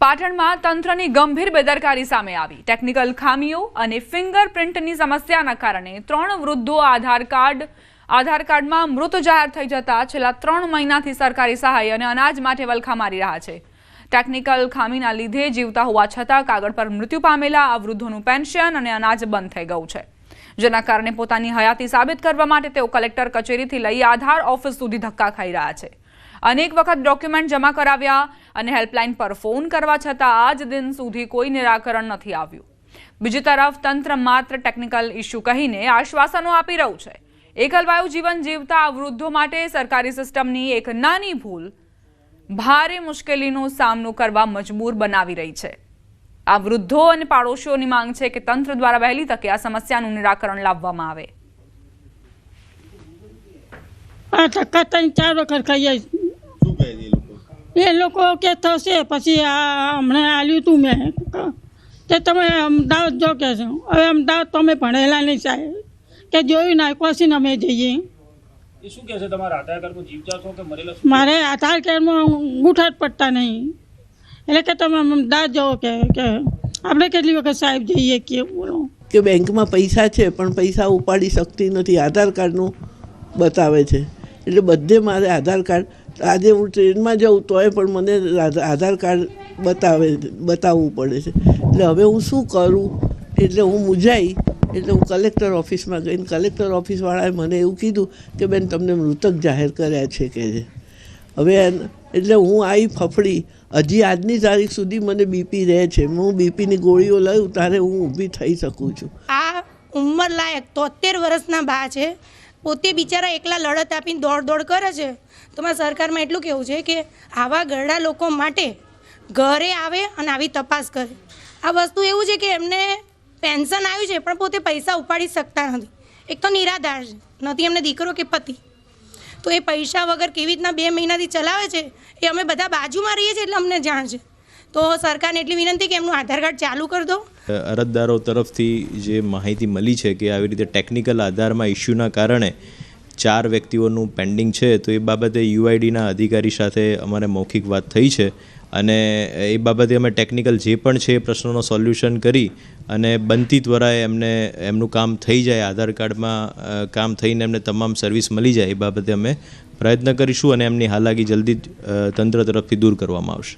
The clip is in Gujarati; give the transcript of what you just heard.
પાટણમાં તંત્રની ગંભીર બેદરકારી સામે આવી. ટેકનિકલ ખામીઓ અને ફિંગરપ્રિન્ટની સમસ્યાના કારણે ત્રણ વૃદ્ધો આધાર કાર્ડ, આધાર કાર્ડમાં મૃત જાહેર થઈ જતા છેલ્લા ત્રણ મહિનાથી સરકારી સહાય અને અનાજ માટે વલખા મારી રહ્યા છે. ટેકનિકલ ખામીના લીધે જીવતા હોવા છતાં કાગળ પર મૃત્યુ પામેલા આ વૃદ્ધોનું પેન્શન અને અનાજ બંધ થઈ ગયું છે. જેના કારણે પોતાની હયાતી સાબિત કરવા માટે તેઓ કલેક્ટર કચેરીથી લઈ આધાર ઓફિસ સુધી ધક્કા ખાઈ રહ્યા છે. અનેક વખત ડોક્યુમેન્ટ જમા કરાવ્યા અને હેલ્પલાઇન પર ફોન કરવા છતાં આજ દિન સુધી કોઈ નિરાકરણ નથી આવ્યું. બીજી તરફ, તંત્ર માત્ર ટેકનિકલ ઇસ્યુ કહીને આશ્વાસનો આપી રહ્યું છે. એકલવાયુ જીવન જીવતા વૃદ્ધો માટે સરકારી સિસ્ટમની એક નાની ભૂલ ભારે મુશ્કેલીનો સામનો કરવા મજબૂર બનાવી રહી છે. આ વૃદ્ધો અને પાડોશીઓની માંગ છે કે તંત્ર દ્વારા વહેલી તકે આ સમસ્યાનું નિરાકરણ લાવવામાં આવે. એ લોકો એ લોકો કે થશે પછી આ હમણાં આલ્યું તું મેં. કે તમે અમદાવાદ જો કે છો. હવે અમદાવાદ તમે ભણેલા નહીં સાહેબ. કે જોયું ના કોશીને અમે જઈએ. શું કહે છે? તમારા આધાર કાર્ડ જીવતા છો કે મરેલા મારે આધાર કાર્ડમાં ગુઠાટ જ પડતા નહીં. એટલે કે તમે અમદાવાદ જાઓ કે કે આપણે કેટલી વખત સાહેબ જઈએ કે બોલો. કે બેંકમાં પૈસા છે પણ પૈસા ઉપાડી શકતી નથી. આધાર કાર્ડનું બતાવે છે. એટલે બધે મારે આધાર કાર્ડ આજે હું ટ્રેનમાં જાઉં તોય પણ મને આધાર કાર્ડ બતાવે, બતાવવું પડે છે. એટલે હવે હું શું કરું? એટલે હું મૂંઝાઈ એટલે હું કલેક્ટર ઓફિસમાં ગઈને કલેક્ટર ઓફિસવાળાએ મને એવું કીધું કે, બેન, તમને મૃતક જાહેર કર્યા છે કે છે? હવે એટલે હું આવી ફફડી. હજી આજની તારીખ સુધી મને બીપી રહે છે. હું બીપીની ગોળીઓ લઉં ત્યારે હું ઊભી થઈ શકું છું. આ ઉંમર લાયક તોતેર વર્ષના બા છે. પોતે બિચારા એકલા લડત આપીને દોડ દોડ કરે છે. તો મારા સરકારમાં એટલું કહેવું છે કે આવા ગરડા લોકો માટે ઘરે આવે અને આવી તપાસ કરે. આ વસ્તુ એવું છે કે એમને પેન્શન આવ્યું છે, પણ પોતે પૈસા ઉપાડી શકતા નથી. એક તો નિરાધાર છે, નથી એમને દીકરો કે પતિ. તો એ પૈસા વગર કેવી રીતના બે મહિનાથી ચલાવે છે, એ અમે બધા બાજુમાં રહીએ છીએ એટલે અમને જાણ છે. તો સરકારને એટલી વિનંતી કે એમનું આધાર કાર્ડ ચાલુ કરી દો. અરજદારો તરફથી જે માહિતી મળી છે કે આવી રીતે ટેકનિકલ આધારમાં ઇસ્યુના કારણે ચાર વ્યક્તિઓનું પેન્ડિંગ છે, તો એ બાબતે યુઆઈડીના અધિકારી સાથે અમારે મૌખિક વાત થઈ છે અને એ બાબતે અમે ટેકનિકલ જે પણ છે એ પ્રશ્નોનો સોલ્યુશન કરી અને બનતી ત્વરાએ એમને, એમનું કામ થઈ જાય, આધાર કાર્ડમાં કામ થઈને એમને તમામ સર્વિસ મળી જાય એ બાબતે અમે પ્રયત્ન કરીશું અને એમની હાલાકી જલ્દી તંત્ર તરફથી દૂર કરવામાં આવશે.